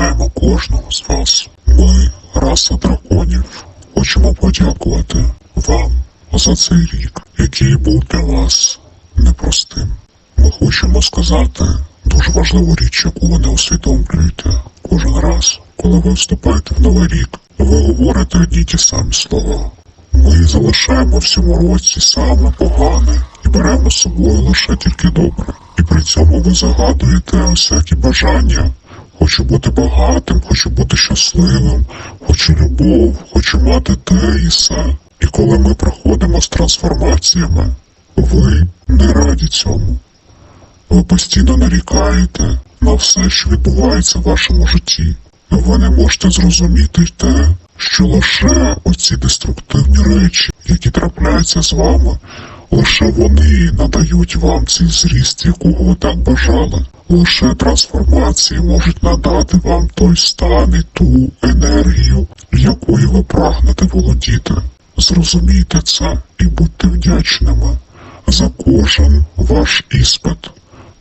Вітаємо кожного з вас. Ми, раса драконів, хочемо подякувати вам за цей рік, який був для вас непростим. Ми хочемо сказати дуже важливу річ, яку ви не усвідомлюєте. Кожен раз, коли ви вступаєте в новий рік, ви говорите одні ті самі слова. Ми залишаємо в цьому році саме погане і беремо з собою лише тільки добре. І при цьому ви загадуєте усякі бажання. Хочу бути багатим, хочу бути щасливим, хочу любов, хочу мати те і все. І коли ми приходимо з трансформаціями, ви не раді цьому. Ви постійно нарікаєте на все, що відбувається в вашому житті. Ви не можете зрозуміти те, що лише оці деструктивні речі, які трапляються з вами, лише вони надають вам цей зріст, якого ви так бажали. Лише трансформації можуть надати вам той стан і ту енергію, якою ви прагнете володіти. Зрозумійте це і будьте вдячними за кожен ваш іспит,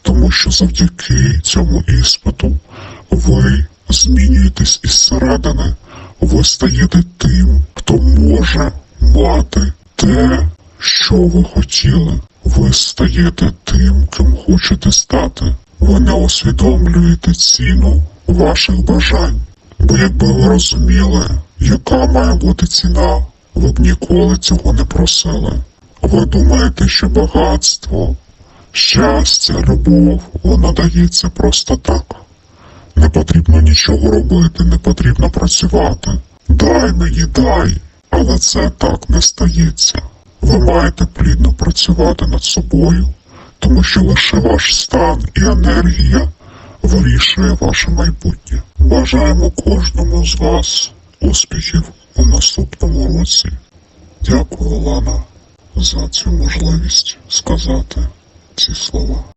тому що завдяки цьому іспиту ви змінюєтесь із середини, ви стаєте тим, хто може мати те, що ви хотіли. Ви стаєте тим, ким хочете стати. Ви не усвідомлюєте ціну ваших бажань. Бо якби ви розуміли, яка має бути ціна, ви б ніколи цього не просили. Ви думаєте, що багатство, щастя, любов, воно дається просто так. Не потрібно нічого робити, не потрібно працювати. Дай мені, дай, але це так не стається. Ви маєте плідно працювати над собою, тому що лише ваш стан і енергія вирішує ваше майбутнє. Бажаємо кожному з вас успіхів у наступному році. Дякую, Лана, за цю можливість сказати ці слова.